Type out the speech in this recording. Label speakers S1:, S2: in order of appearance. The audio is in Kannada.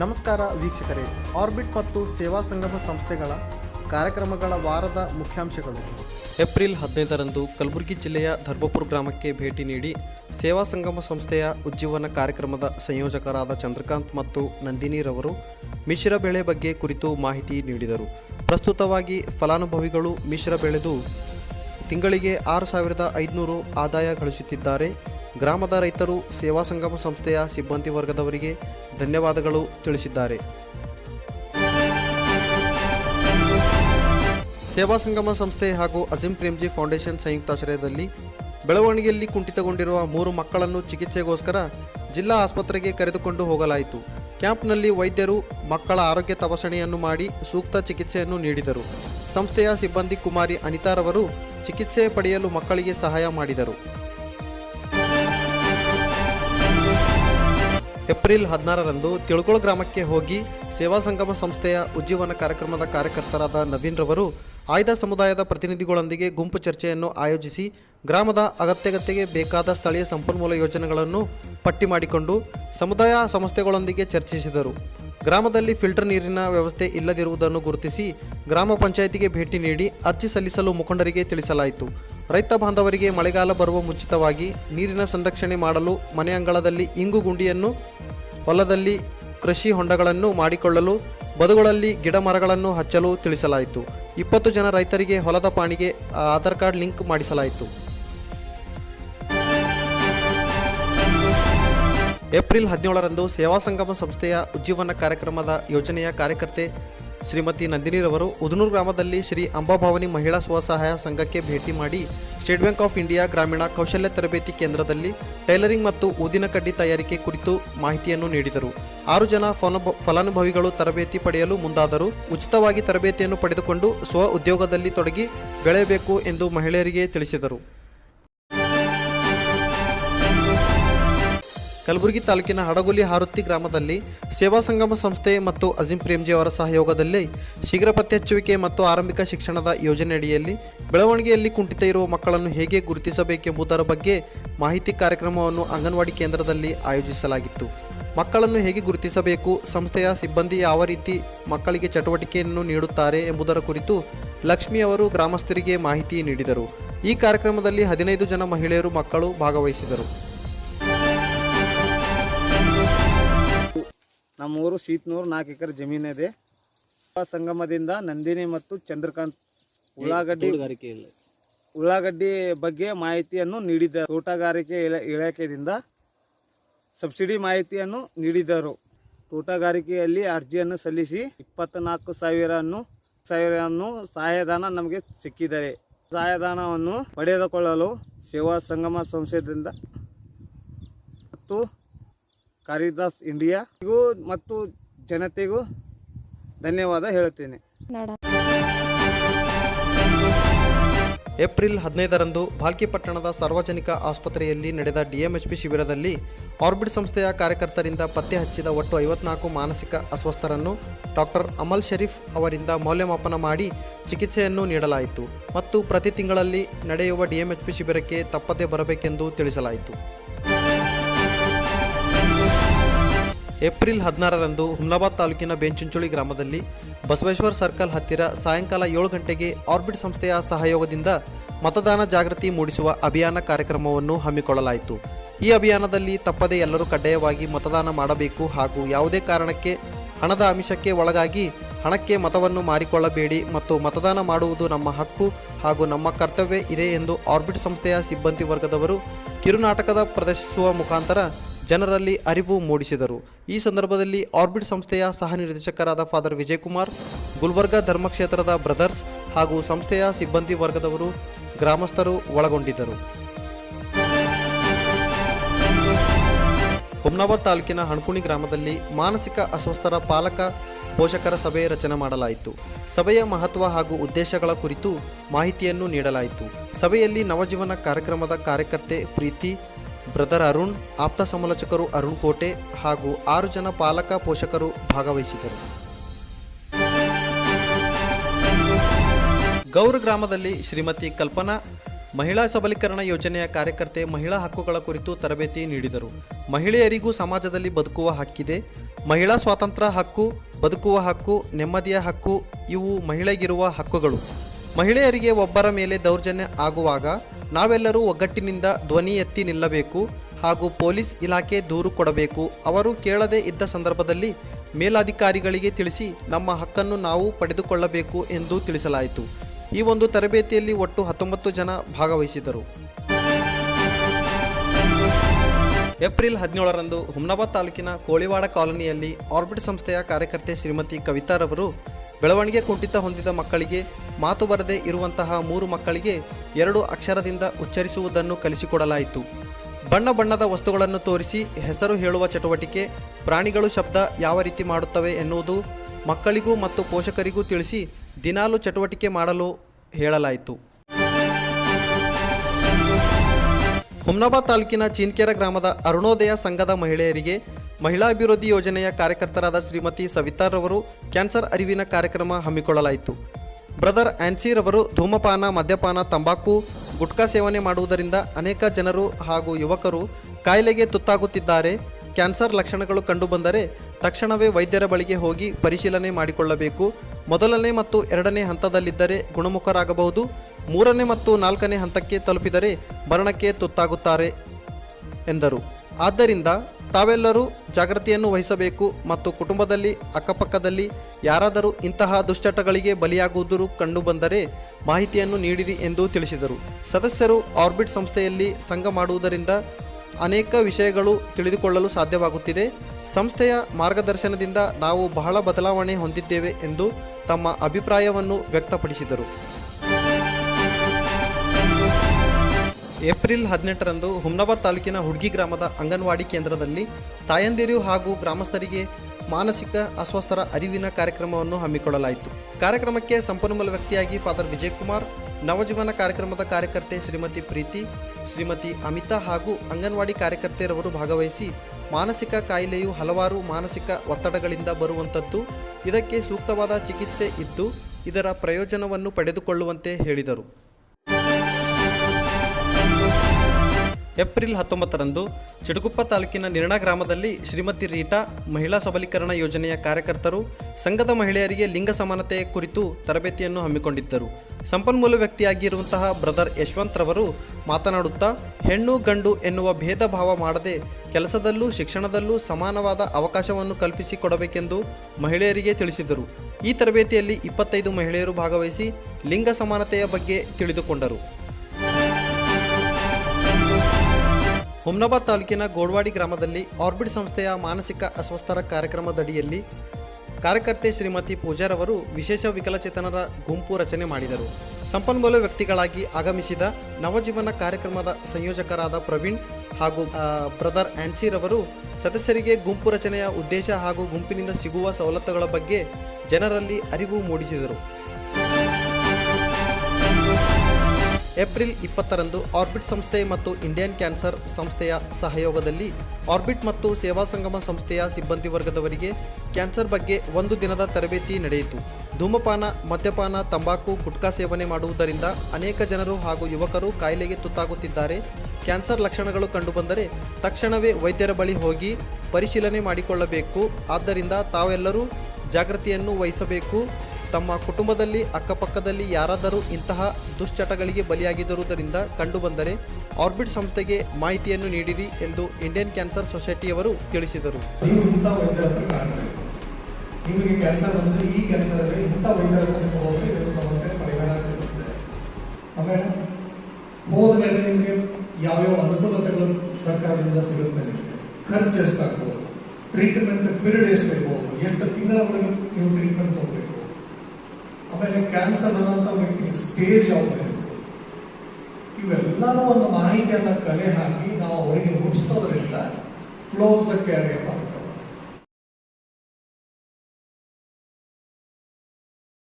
S1: ನಮಸ್ಕಾರ ವೀಕ್ಷಕರೇ. ಆರ್ಬಿಟ್ ಮತ್ತು ಸೇವಾ ಸಂಗಮ ಸಂಸ್ಥೆಗಳ ಕಾರ್ಯಕ್ರಮಗಳ ವಾರದ ಮುಖ್ಯಾಂಶಗಳು. ಏಪ್ರಿಲ್ ಹದಿನೈದರಂದು ಕಲಬುರಗಿ ಜಿಲ್ಲೆಯ ಧರ್ಮಪುರ ಗ್ರಾಮಕ್ಕೆ ಭೇಟಿ ನೀಡಿ ಸೇವಾ ಸಂಗಮ ಸಂಸ್ಥೆಯ ಉಜ್ಜೀವನ ಕಾರ್ಯಕ್ರಮದ ಸಂಯೋಜಕರಾದ ಚಂದ್ರಕಾಂತ್ ಮತ್ತು ನಂದಿನಿರವರು ಮಿಶ್ರ ಬೆಳೆ ಬಗ್ಗೆ ಕುರಿತು ಮಾಹಿತಿ ನೀಡಿದರು. ಪ್ರಸ್ತುತವಾಗಿ ಫಲಾನುಭವಿಗಳು ಮಿಶ್ರ ಬೆಳೆದು ತಿಂಗಳಿಗೆ ಆರು ಸಾವಿರದ ಐದುನೂರು ಆದಾಯ ಗಳಿಸುತ್ತಿದ್ದಾರೆ. ಗ್ರಾಮದ ರೈತರು ಸೇವಾ ಸಂಗಮ ಸಂಸ್ಥೆಯ ಸಿಬ್ಬಂದಿ ವರ್ಗದವರಿಗೆ ಧನ್ಯವಾದಗಳು ತಿಳಿಸಿದ್ದಾರೆ. ಸೇವಾ ಸಂಗಮ ಸಂಸ್ಥೆ ಹಾಗೂ ಅಜಿಂ ಪ್ರೇಮ್ಜಿ ಫೌಂಡೇಶನ್ ಸಂಯುಕ್ತಾಶ್ರಯದಲ್ಲಿ ಬೆಳವಣಿಗೆಯಲ್ಲಿ ಕುಂಠಿತಗೊಂಡಿರುವ ಮೂರು ಮಕ್ಕಳನ್ನು ಚಿಕಿತ್ಸೆಗೋಸ್ಕರ ಜಿಲ್ಲಾ ಆಸ್ಪತ್ರೆಗೆ ಕರೆದುಕೊಂಡು ಹೋಗಲಾಯಿತು. ಕ್ಯಾಂಪ್ನಲ್ಲಿ ವೈದ್ಯರು ಮಕ್ಕಳ ಆರೋಗ್ಯ ತಪಾಸಣೆಯನ್ನು ಮಾಡಿ ಸೂಕ್ತ ಚಿಕಿತ್ಸೆಯನ್ನು ನೀಡಿದರು. ಸಂಸ್ಥೆಯ ಸಿಬ್ಬಂದಿ ಕುಮಾರಿ ಅನಿತಾರವರು ಚಿಕಿತ್ಸೆ ಪಡೆಯಲು ಮಕ್ಕಳಿಗೆ ಸಹಾಯ ಮಾಡಿದರು. ಏಪ್ರಿಲ್ ಹದಿನಾರರಂದು ತಿಳ್ಕೊಳ ಗ್ರಾಮಕ್ಕೆ ಹೋಗಿ ಸೇವಾ ಸಂಗಮ ಸಂಸ್ಥೆಯ ಉಜ್ಜೀವನ ಕಾರ್ಯಕ್ರಮದ ಕಾರ್ಯಕರ್ತರಾದ ನವೀನ್ ರವರು ಆಯ್ದ ಸಮುದಾಯದ ಪ್ರತಿನಿಧಿಗಳೊಂದಿಗೆ ಗುಂಪು ಚರ್ಚೆಯನ್ನು ಆಯೋಜಿಸಿ ಗ್ರಾಮದ ಅಗತ್ಯಗತ್ಯಗೆ ಬೇಕಾದ ಸ್ಥಳೀಯ ಸಂಪನ್ಮೂಲ ಯೋಜನೆಗಳನ್ನು ಪಟ್ಟಿ ಮಾಡಿಕೊಂಡು ಸಮುದಾಯ ಸಂಸ್ಥೆಗಳೊಂದಿಗೆ ಚರ್ಚಿಸಿದರು. ಗ್ರಾಮದಲ್ಲಿ ಫಿಲ್ಟರ್ ನೀರಿನ ವ್ಯವಸ್ಥೆ ಇಲ್ಲದಿರುವುದನ್ನು ಗುರುತಿಸಿ ಗ್ರಾಮ ಪಂಚಾಯಿತಿಗೆ ಭೇಟಿ ನೀಡಿ ಅರ್ಜಿ ಸಲ್ಲಿಸಲು ಮುಖಂಡರಿಗೆ ತಿಳಿಸಲಾಯಿತು. ರೈತ ಬಾಂಧವರಿಗೆ ಮಳೆಗಾಲ ಬರುವ ಮುಂಚಿತವಾಗಿ ನೀರಿನ ಸಂರಕ್ಷಣೆ ಮಾಡಲು ಮನೆ ಅಂಗಳದಲ್ಲಿ ಇಂಗು ಗುಂಡಿಯನ್ನು, ಹೊಲದಲ್ಲಿ ಕೃಷಿ ಹೊಂಡಗಳನ್ನು ಮಾಡಿಕೊಳ್ಳಲು, ಬದುಗಳಲ್ಲಿ ಗಿಡ ಮರಗಳನ್ನು ಹಚ್ಚಲು ತಿಳಿಸಲಾಯಿತು. ಇಪ್ಪತ್ತು ಜನ ರೈತರಿಗೆ ಹೊಲದ ಪಾಣಿಗೆ ಆಧಾರ್ ಕಾರ್ಡ್ ಲಿಂಕ್ ಮಾಡಿಸಲಾಯಿತು. ಏಪ್ರಿಲ್ ಹದಿನೇಳರಂದು ಸೇವಾ ಸಂಗಮ ಸಂಸ್ಥೆಯ ಉಜ್ಜೀವನ ಕಾರ್ಯಕ್ರಮದ ಯೋಜನೆಯ ಕಾರ್ಯಕರ್ತೆ ಶ್ರೀಮತಿ ನಂದಿನಿರವರು ಉದನೂರು ಗ್ರಾಮದಲ್ಲಿ ಶ್ರೀ ಅಂಬಾಭವಾನಿ ಮಹಿಳಾ ಸ್ವಸಹಾಯ ಸಂಘಕ್ಕೆ ಭೇಟಿ ಮಾಡಿ state bank of India Grameen Kaushalya ತರಬೇತಿ ಕೇಂದ್ರದಲ್ಲಿ ಟೈಲರಿಂಗ್ ಮತ್ತು ಊದಿನ ಕಡ್ಡಿ ತಯಾರಿಕೆ ಕುರಿತು ಮಾಹಿತಿಯನ್ನು ನೀಡಿದರು. ಆರು ಜನ ಫಲಾನುಭ, ಫಲಾನುಭವಿಗಳು ತರಬೇತಿ ಪಡೆಯಲು ಮುಂದಾದರು. ಉಚಿತವಾಗಿ ತರಬೇತಿಯನ್ನು ಪಡೆದುಕೊಂಡು ಸ್ವ ಉದ್ಯೋಗದಲ್ಲಿ ತೊಡಗಿ ಬೆಳೆಯಬೇಕು ಎಂದು ಮಹಿಳೆಯರಿಗೆ ತಿಳಿಸಿದರು. ಕಲಬುರಗಿ ತಾಲೂಕಿನ ಹಡಗುಲಿ ಹಾರುತ್ತಿ ಗ್ರಾಮದಲ್ಲಿ ಸೇವಾ ಸಂಗಮ ಸಂಸ್ಥೆ ಮತ್ತು ಅಜಿಂ ಪ್ರೇಮ್ಜಿ ಅವರ ಸಹಯೋಗದಲ್ಲಿ ಶೀಘ್ರ ಪತ್ತೆ ಹಚ್ಚುವಿಕೆ ಮತ್ತು ಆರಂಭಿಕ ಶಿಕ್ಷಣದ ಯೋಜನೆಯಡಿಯಲ್ಲಿ ಬೆಳವಣಿಗೆಯಲ್ಲಿ ಕುಂಠಿತ ಇರುವ ಮಕ್ಕಳನ್ನು ಹೇಗೆ ಗುರುತಿಸಬೇಕೆಂಬುದರ ಬಗ್ಗೆ ಮಾಹಿತಿ ಕಾರ್ಯಕ್ರಮವನ್ನು ಅಂಗನವಾಡಿ ಕೇಂದ್ರದಲ್ಲಿ ಆಯೋಜಿಸಲಾಗಿತ್ತು. ಮಕ್ಕಳನ್ನು ಹೇಗೆ ಗುರುತಿಸಬೇಕು, ಸಂಸ್ಥೆಯ ಸಿಬ್ಬಂದಿ ಯಾವ ರೀತಿ ಮಕ್ಕಳಿಗೆ ಚಟುವಟಿಕೆಯನ್ನು ನೀಡುತ್ತಾರೆ ಎಂಬುದರ ಕುರಿತು ಲಕ್ಷ್ಮಿ ಅವರು ಗ್ರಾಮಸ್ಥರಿಗೆ ಮಾಹಿತಿ ನೀಡಿದರು. ಈ ಕಾರ್ಯಕ್ರಮದಲ್ಲಿ ಹದಿನೈದು ಜನ ಮಹಿಳೆಯರು ಮಕ್ಕಳು ಭಾಗವಹಿಸಿದರು.
S2: ನಮ್ಮ ಸೀತ್ನೂರು ಶೀತ್ನೂರು ನಾಲ್ಕು ಎಕರೆ ಜಮೀನಿದೆ ಇದೆ. ಸಂಗಮದಿಂದ ನಂದಿನಿ ಮತ್ತು ಚಂದ್ರಕಾಂತ್ ಉಳ್ಳಾಗಡ್ಡಿ ಉಳ್ಳಾಗಡ್ಡಿ ಬಗ್ಗೆ ಮಾಹಿತಿಯನ್ನು ನೀಡಿದ ತೋಟಗಾರಿಕೆ ಇಲ ಇಲಾಖೆಯಿಂದ ಸಬ್ಸಿಡಿ ಮಾಹಿತಿಯನ್ನು ನೀಡಿದರು. ತೋಟಗಾರಿಕೆಯಲ್ಲಿ ಅರ್ಜಿಯನ್ನು ಸಲ್ಲಿಸಿ ಇಪ್ಪತ್ತ್ನಾಲ್ಕು ಸಾವಿರನ್ನು ಸಾವಿರವನ್ನು ಸಹಾಯಧನ ನಮಗೆ ಸಿಕ್ಕಿದರೆ. ಸಹಾಯಧನವನ್ನು ಪಡೆದುಕೊಳ್ಳಲು ಸೇವಾ ಸಂಗಮ ಸಂಸ್ಥೆಯಿಂದ ಮತ್ತು ಕಾರಿದಾಸ್ ಇಂಡಿಯಾಗೂ ಮತ್ತು ಜನತೆಗೂ ಧನ್ಯವಾದ ಹೇಳುತ್ತೇನೆ
S1: ಏಪ್ರಿಲ್ ಹದಿನೈದರಂದು ಭಾಲ್ಕಿಪಟ್ಟಣದ ಸಾರ್ವಜನಿಕ ಆಸ್ಪತ್ರೆಯಲ್ಲಿ ನಡೆದ ಡಿಎಂಎಚ್ಪಿ ಶಿಬಿರದಲ್ಲಿ ಆರ್ಬಿಟ್ ಸಂಸ್ಥೆಯ ಕಾರ್ಯಕರ್ತರಿಂದ ಪತ್ತೆ ಹಚ್ಚಿದ ಒಟ್ಟು ಐವತ್ನಾಲ್ಕು ಮಾನಸಿಕ ಅಸ್ವಸ್ಥರನ್ನು ಡಾಕ್ಟರ್ ಅಮಲ್ ಶರೀಫ್ ಅವರಿಂದ ಮೌಲ್ಯಮಾಪನ ಮಾಡಿ ಚಿಕಿತ್ಸೆಯನ್ನು ನೀಡಲಾಯಿತು ಮತ್ತು ಪ್ರತಿ ತಿಂಗಳಲ್ಲಿ ನಡೆಯುವ ಡಿಎಂಎಚ್ಪಿ ಶಿಬಿರಕ್ಕೆ ತಪ್ಪದೇ ಬರಬೇಕೆಂದು ತಿಳಿಸಲಾಯಿತು. ಏಪ್ರಿಲ್ ಹದಿನಾರರಂದು ಹುಮ್ನಾಬಾದ್ ತಾಲೂಕಿನ ಬೆಂಚುಂಚುಳಿ ಗ್ರಾಮದಲ್ಲಿ ಬಸವೇಶ್ವರ ಸರ್ಕಲ್ ಹತ್ತಿರ ಸಾಯಂಕಾಲ ಏಳು ಗಂಟೆಗೆ ಆರ್ಬಿಟ್ ಸಂಸ್ಥೆಯ ಸಹಯೋಗದಿಂದ ಮತದಾನ ಜಾಗೃತಿ ಮೂಡಿಸುವ ಅಭಿಯಾನ ಕಾರ್ಯಕ್ರಮವನ್ನು ಹಮ್ಮಿಕೊಳ್ಳಲಾಯಿತು. ಈ ಅಭಿಯಾನದಲ್ಲಿ ತಪ್ಪದೇ ಎಲ್ಲರೂ ಕಡ್ಡಾಯವಾಗಿ ಮತದಾನ ಮಾಡಬೇಕು ಹಾಗೂ ಯಾವುದೇ ಕಾರಣಕ್ಕೆ ಹಣದ ಆಮಿಷಕ್ಕೆ ಒಳಗಾಗಿ ಹಣಕ್ಕೆ ಮತವನ್ನು ಮಾರಿಕೊಳ್ಳಬೇಡಿ ಮತ್ತು ಮತದಾನ ಮಾಡುವುದು ನಮ್ಮ ಹಕ್ಕು ಹಾಗೂ ನಮ್ಮ ಕರ್ತವ್ಯ ಇದೆ ಎಂದು ಆರ್ಬಿಟ್ ಸಂಸ್ಥೆಯ ಸಿಬ್ಬಂದಿ ವರ್ಗದವರು ಕಿರುನಾಟಕದ ಪ್ರದರ್ಶಿಸುವ ಮುಖಾಂತರ ಜನರಲ್ಲಿ ಅರಿವು ಮೂಡಿಸಿದರು. ಈ ಸಂದರ್ಭದಲ್ಲಿ ಆರ್ಬಿಟ್ ಸಂಸ್ಥೆಯ ಸಹ ನಿರ್ದೇಶಕರಾದ ಫಾದರ್ ವಿಜಯಕುಮಾರ್, ಗುಲ್ಬರ್ಗಾ ಧರ್ಮಕ್ಷೇತ್ರದ ಬ್ರದರ್ಸ್ ಹಾಗೂ ಸಂಸ್ಥೆಯ ಸಿಬ್ಬಂದಿ ವರ್ಗದವರು ಗ್ರಾಮಸ್ಥರು ಒಳಗೊಂಡಿದ್ದರು. ಹುಮ್ನಾಬಾದ್ ತಾಲೂಕಿನ ಹಣ್ಕುಣಿ ಗ್ರಾಮದಲ್ಲಿ ಮಾನಸಿಕ ಅಸ್ವಸ್ಥರ ಪಾಲಕ, ಪೋಷಕರ ಸಭೆ ರಚನೆ ಮಾಡಲಾಯಿತು. ಸಭೆಯ ಮಹತ್ವ ಹಾಗೂ ಉದ್ದೇಶಗಳ ಕುರಿತು ಮಾಹಿತಿಯನ್ನು ನೀಡಲಾಯಿತು. ಸಭೆಯಲ್ಲಿ ನವಜೀವನ ಕಾರ್ಯಕ್ರಮದ ಕಾರ್ಯಕರ್ತೆ ಪ್ರೀತಿ ಬ್ರದರ್ ಅರುಣ್, ಆಪ್ತ ಸಮಾಲೋಚಕರು ಅರುಣ್ ಕೋಟೆ ಹಾಗೂ ಆರು ಜನ ಪಾಲಕ ಪೋಷಕರು ಭಾಗವಹಿಸಿದರು ಗೌರ ಗ್ರಾಮದಲ್ಲಿ ಶ್ರೀಮತಿ ಕಲ್ಪನಾ ಮಹಿಳಾ ಸಬಲೀಕರಣ ಯೋಜನೆಯ ಕಾರ್ಯಕರ್ತೆ ಮಹಿಳಾ ಹಕ್ಕುಗಳ ಕುರಿತು ತರಬೇತಿ ನೀಡಿದರು. ಮಹಿಳೆಯರಿಗೂ ಸಮಾಜದಲ್ಲಿ ಬದುಕುವ ಹಕ್ಕಿದೆ. ಮಹಿಳಾ ಸ್ವಾತಂತ್ರ್ಯ ಹಕ್ಕು, ಬದುಕುವ ಹಕ್ಕು, ನೆಮ್ಮದಿಯ ಹಕ್ಕು, ಇವು ಮಹಿಳೆಗಿರುವ ಹಕ್ಕುಗಳು. ಮಹಿಳೆಯರಿಗೆ ಒಬ್ಬರ ಮೇಲೆ ದೌರ್ಜನ್ಯ ಆಗುವಾಗ ನಾವೆಲ್ಲರೂ ಒಗ್ಗಟ್ಟಿನಿಂದ ಧ್ವನಿ ಎತ್ತಿ ನಿಲ್ಲಬೇಕು ಹಾಗೂ ಪೊಲೀಸ್ ಇಲಾಖೆ ದೂರು ಕೊಡಬೇಕು. ಅವರು ಕೇಳದೇ ಇದ್ದ ಸಂದರ್ಭದಲ್ಲಿ ಮೇಲಾಧಿಕಾರಿಗಳಿಗೆ ತಿಳಿಸಿ ನಮ್ಮ ಹಕ್ಕನ್ನು ನಾವು ಪಡೆದುಕೊಳ್ಳಬೇಕು ಎಂದು ತಿಳಿಸಲಾಯಿತು. ಈ ಒಂದು ತರಬೇತಿಯಲ್ಲಿ ಒಟ್ಟು ಹತ್ತೊಂಬತ್ತು ಜನ ಭಾಗವಹಿಸಿದರು ಏಪ್ರಿಲ್ ಹದಿನೇಳರಂದು ಹುಮ್ನಾಬಾದ್ ತಾಲೂಕಿನ ಕೋಳಿವಾಡ ಕಾಲೋನಿಯಲ್ಲಿ ಆರ್ಬಿಟ್ ಸಂಸ್ಥೆಯ ಕಾರ್ಯಕರ್ತೆ ಶ್ರೀಮತಿ ಕವಿತಾರವರು ಬೆಳವಣಿಗೆ ಕುಂಠಿತ ಹೊಂದಿದ ಮಕ್ಕಳಿಗೆ ಮಾತು ಬರದೇ ಇರುವಂತಹ ಮೂರು ಮಕ್ಕಳಿಗೆ ಎರಡು ಅಕ್ಷರದಿಂದ ಉಚ್ಚರಿಸುವುದನ್ನು ಕಲಿಸಿಕೊಡಲಾಯಿತು. ಬಣ್ಣ ಬಣ್ಣದ ವಸ್ತುಗಳನ್ನು ತೋರಿಸಿ ಹೆಸರು ಹೇಳುವ ಚಟುವಟಿಕೆ, ಪ್ರಾಣಿಗಳು ಶಬ್ದ ಯಾವ ರೀತಿ ಮಾಡುತ್ತವೆ ಎನ್ನುವುದು ಮಕ್ಕಳಿಗೂ ಮತ್ತು ಪೋಷಕರಿಗೂ ತಿಳಿಸಿ ದಿನಾಲು ಚಟುವಟಿಕೆ ಮಾಡಲು ಹೇಳಲಾಯಿತು. ಹುಮ್ನಾಬಾದ್ ತಾಲೂಕಿನ ಚೀನ್ಕೆರೆ ಗ್ರಾಮದ ಅರುಣೋದಯ ಸಂಘದ ಮಹಿಳೆಯರಿಗೆ ಮಹಿಳಾ ಅಭಿವೃದ್ಧಿ ಯೋಜನೆಯ ಕಾರ್ಯಕರ್ತರಾದ ಶ್ರೀಮತಿ ಸವಿತಾರವರು ಕ್ಯಾನ್ಸರ್ ಅರಿವಿನ ಕಾರ್ಯಕ್ರಮ ಹಮ್ಮಿಕೊಳ್ಳಲಾಯಿತು. ಬ್ರದರ್ ಆನ್ಸಿರವರು ಧೂಮಪಾನ, ಮದ್ಯಪಾನ, ತಂಬಾಕು, ಗುಟ್ಕಾ ಸೇವನೆ ಮಾಡುವುದರಿಂದ ಅನೇಕ ಜನರು ಹಾಗೂ ಯುವಕರು ಕಾಯಿಲೆಗೆ ತುತ್ತಾಗುತ್ತಿದ್ದಾರೆ. ಕ್ಯಾನ್ಸರ್ ಲಕ್ಷಣಗಳು ಕಂಡುಬಂದರೆ ತಕ್ಷಣವೇ ವೈದ್ಯರ ಬಳಿಗೆ ಹೋಗಿ ಪರಿಶೀಲನೆ ಮಾಡಿಕೊಳ್ಳಬೇಕು. ಮೊದಲನೇ ಮತ್ತು ಎರಡನೇ ಹಂತದಲ್ಲಿದ್ದರೆ ಗುಣಮುಖರಾಗಬಹುದು. ಮೂರನೇ ಮತ್ತು ನಾಲ್ಕನೇ ಹಂತಕ್ಕೆ ತಲುಪಿದರೆ ಮರಣಕ್ಕೆ ತುತ್ತಾಗುತ್ತಾರೆ, ಎಂದರು. ಆದ್ದರಿಂದ ತಾವೆಲ್ಲರೂ ಜಾಗೃತಿಯನ್ನು ವಹಿಸಬೇಕು ಮತ್ತು ಕುಟುಂಬದಲ್ಲಿ, ಅಕ್ಕಪಕ್ಕದಲ್ಲಿ ಯಾರಾದರೂ ಇಂತಹ ದುಶ್ಚಟಗಳಿಗೆ ಬಲಿಯಾಗುವುದು ಕಂಡುಬಂದರೆ ಮಾಹಿತಿಯನ್ನು ನೀಡಿರಿ ಎಂದು ತಿಳಿಸಿದರು. ಸದಸ್ಯರು ಆರ್ಬಿಟ್ ಸಂಸ್ಥೆಯಲ್ಲಿ ಸಂಘ ಮಾಡುವುದರಿಂದ ಅನೇಕ ವಿಷಯಗಳು ತಿಳಿದುಕೊಳ್ಳಲು ಸಾಧ್ಯವಾಗುತ್ತಿದೆ. ಸಂಸ್ಥೆಯ ಮಾರ್ಗದರ್ಶನದಿಂದ ನಾವು ಬಹಳ ಬದಲಾವಣೆ ಹೊಂದಿದ್ದೇವೆ ಎಂದು ತಮ್ಮ ಅಭಿಪ್ರಾಯವನ್ನು ವ್ಯಕ್ತಪಡಿಸಿದರು. ಏಪ್ರಿಲ್ ಹದಿನೆಂಟರಂದು ಹುಮ್ನಾಬಾದ್ ತಾಲೂಕಿನ ಹುಡ್ಗಿ ಗ್ರಾಮದ ಅಂಗನವಾಡಿ ಕೇಂದ್ರದಲ್ಲಿ ತಾಯಂದಿರು ಹಾಗೂ ಗ್ರಾಮಸ್ಥರಿಗೆ ಮಾನಸಿಕ ಅಸ್ವಸ್ಥರ ಅರಿವಿನ ಕಾರ್ಯಕ್ರಮವನ್ನು ಹಮ್ಮಿಕೊಳ್ಳಲಾಯಿತು. ಕಾರ್ಯಕ್ರಮಕ್ಕೆ ಸಂಪನ್ಮೂಲ ವ್ಯಕ್ತಿಯಾಗಿ ಫಾದರ್ ವಿಜಯಕುಮಾರ್, ನವಜೀವನ ಕಾರ್ಯಕ್ರಮದ ಕಾರ್ಯಕರ್ತೆ ಶ್ರೀಮತಿ ಪ್ರೀತಿ, ಶ್ರೀಮತಿ ಅಮಿತಾ ಹಾಗೂ ಅಂಗನವಾಡಿ ಕಾರ್ಯಕರ್ತೆಯರವರು ಭಾಗವಹಿಸಿ ಮಾನಸಿಕ ಕಾಯಿಲೆಯು ಹಲವಾರು ಮಾನಸಿಕ ಒತ್ತಡಗಳಿಂದ ಬರುವಂಥದ್ದು, ಇದಕ್ಕೆ ಸೂಕ್ತವಾದ ಚಿಕಿತ್ಸೆ ಇದ್ದು, ಇದರ ಪ್ರಯೋಜನವನ್ನು ಪಡೆದುಕೊಳ್ಳುವಂತೆ ಹೇಳಿದರು. ಏಪ್ರಿಲ್ ಹತ್ತೊಂಬತ್ತರಂದು ಚಿಟಗುಪ್ಪ ತಾಲೂಕಿನ ನಿರ್ಣ ಗ್ರಾಮದಲ್ಲಿ ಶ್ರೀಮತಿ ರೀಟಾ ಮಹಿಳಾ ಸಬಲೀಕರಣ ಯೋಜನೆಯ ಕಾರ್ಯಕರ್ತರು, ಸಂಘದ ಮಹಿಳೆಯರಿಗೆ ಲಿಂಗ ಸಮಾನತೆ ಕುರಿತು ತರಬೇತಿಯನ್ನು ಹಮ್ಮಿಕೊಂಡಿದ್ದರು. ಸಂಪನ್ಮೂಲ ವ್ಯಕ್ತಿಯಾಗಿರುವಂತಹ ಬ್ರದರ್ ಯಶವಂತ್ ರವರು ಮಾತನಾಡುತ್ತಾ, ಹೆಣ್ಣು ಗಂಡು ಎನ್ನುವ ಭೇದ ಭಾವ ಮಾಡದೆ ಕೆಲಸದಲ್ಲೂ ಶಿಕ್ಷಣದಲ್ಲೂ ಸಮಾನವಾದ ಅವಕಾಶವನ್ನು ಕಲ್ಪಿಸಿಕೊಡಬೇಕೆಂದು ಮಹಿಳೆಯರಿಗೆ ತಿಳಿಸಿದರು. ಈ ತರಬೇತಿಯಲ್ಲಿ ಇಪ್ಪತ್ತೈದು ಮಹಿಳೆಯರು ಭಾಗವಹಿಸಿ ಲಿಂಗ ಸಮಾನತೆಯ ಬಗ್ಗೆ ತಿಳಿದುಕೊಂಡರು. ಹುಮ್ನಾಬಾದ್ ತಾಲೂಕಿನ ಗೋಡ್ವಾಡಿ ಗ್ರಾಮದಲ್ಲಿ ಆರ್ಬಿಡ್ ಸಂಸ್ಥೆಯ ಮಾನಸಿಕ ಅಸ್ವಸ್ಥರ ಕಾರ್ಯಕ್ರಮದಡಿಯಲ್ಲಿ ಕಾರ್ಯಕರ್ತೆ ಶ್ರೀಮತಿ ಪೂಜಾರವರು ವಿಶೇಷ ವಿಕಲಚೇತನರ ಗುಂಪು ರಚನೆ ಮಾಡಿದರು. ಸಂಪನ್ಮೂಲ ವ್ಯಕ್ತಿಗಳಾಗಿ ಆಗಮಿಸಿದ ನವಜೀವನ ಕಾರ್ಯಕ್ರಮದ ಸಂಯೋಜಕರಾದ ಪ್ರವೀಣ್ ಹಾಗೂ ಬ್ರದರ್ ಆನ್ಸಿರವರು ಸದಸ್ಯರಿಗೆ ಗುಂಪು ರಚನೆಯ ಉದ್ದೇಶ ಹಾಗೂ ಗುಂಪಿನಿಂದ ಸಿಗುವ ಸವಲತ್ತುಗಳ ಬಗ್ಗೆ ಜನರಲ್ಲಿ ಅರಿವು ಮೂಡಿಸಿದರು. ಏಪ್ರಿಲ್ ಇಪ್ಪತ್ತರಂದು ಆರ್ಬಿಟ್ ಸಂಸ್ಥೆ ಮತ್ತು ಇಂಡಿಯನ್ ಕ್ಯಾನ್ಸರ್ ಸಂಸ್ಥೆಯ ಸಹಯೋಗದಲ್ಲಿ ಆರ್ಬಿಟ್ ಮತ್ತು ಸೇವಾ ಸಂಗಮ ಸಂಸ್ಥೆಯ ಸಿಬ್ಬಂದಿ ವರ್ಗದವರಿಗೆ ಕ್ಯಾನ್ಸರ್ ಬಗ್ಗೆ ಒಂದು ದಿನದ ತರಬೇತಿ ನಡೆಯಿತು. ಧೂಮಪಾನ, ಮದ್ಯಪಾನ, ತಂಬಾಕು, ಗುಟ್ಕಾ ಸೇವನೆ ಮಾಡುವುದರಿಂದ ಅನೇಕ ಜನರು ಹಾಗೂ ಯುವಕರು ಕಾಯಿಲೆಗೆ ತುತ್ತಾಗುತ್ತಿದ್ದಾರೆ. ಕ್ಯಾನ್ಸರ್ ಲಕ್ಷಣಗಳು ಕಂಡುಬಂದರೆ ತಕ್ಷಣವೇ ವೈದ್ಯರ ಬಳಿ ಹೋಗಿ ಪರಿಶೀಲನೆ ಮಾಡಿಕೊಳ್ಳಬೇಕು. ಆದ್ದರಿಂದ ತಾವೆಲ್ಲರೂ ಜಾಗೃತಿಯನ್ನು ವಹಿಸಬೇಕು. ತಮ್ಮ ಕುಟುಂಬದಲ್ಲಿ, ಅಕ್ಕಪಕ್ಕದಲ್ಲಿ ಯಾರಾದರೂ ಇಂತಹ ದುಶ್ಚಟಗಳಿಗೆ ಬಲಿಯಾಗಿರುವುದರಿಂದ ಕಂಡುಬಂದರೆ ಆರ್ಬಿಟ್ ಸಂಸ್ಥೆಗೆ ಮಾಹಿತಿಯನ್ನು ನೀಡಿರಿ ಎಂದು ಇಂಡಿಯನ್ ಕ್ಯಾನ್ಸರ್ ಸೊಸೈಟಿಯವರು ತಿಳಿಸಿದರು.
S3: ನಿಮಗೆ ಕ್ಯಾನ್ಸರ್ ಈ ಕ್ಯಾನ್ಸರ್ ಇಂಥ ವೈದ್ಯರ ಹತ್ರ ಸಮಸ್ಯೆ ಪರಿಹಾರ ಸಿಗುತ್ತೆ. ಆಮೇಲೆ ಹೋದ ಮೇಲೆ ನಿಮಗೆ ಯಾವ್ಯಾವ ಅನುಕೂಲತೆಗಳು ಸರ್ಕಾರದಿಂದ ಸಿಗುತ್ತೆ ಖರ್ಚು ಎಷ್ಟಾಗ್ಬೋದು? ಟ್ರೀಟ್ಮೆಂಟ್ ಪೀರಿಯಡ್ ಎಷ್ಟು ಬೇಕು ಎಷ್ಟು ತಿಂಗಳವರೆಗೆ ನೀವು ಟ್ರೀಟ್ಮೆಂಟ್ ತಗೋಬೇಕು. ಆಮೇಲೆ ಕ್ಯಾನ್ಸರ್ ಅನ್ನೋಂಥ ವ್ಯಕ್ತಿ ಸ್ಟೇಜ್ ಯಾವ್ದು ಇವೆಲ್ಲರೂ ಒಂದು ಮಾಹಿತಿಯನ್ನ ಕಲೆ ಹಾಕಿ ನಾವು ಅವರಿಗೆ ಮುಟ್ಟಿಸೋದ್ರಿಂದ ಕ್ಲೋಸ್ ದ ಕ್ಯಾರಿಯರ್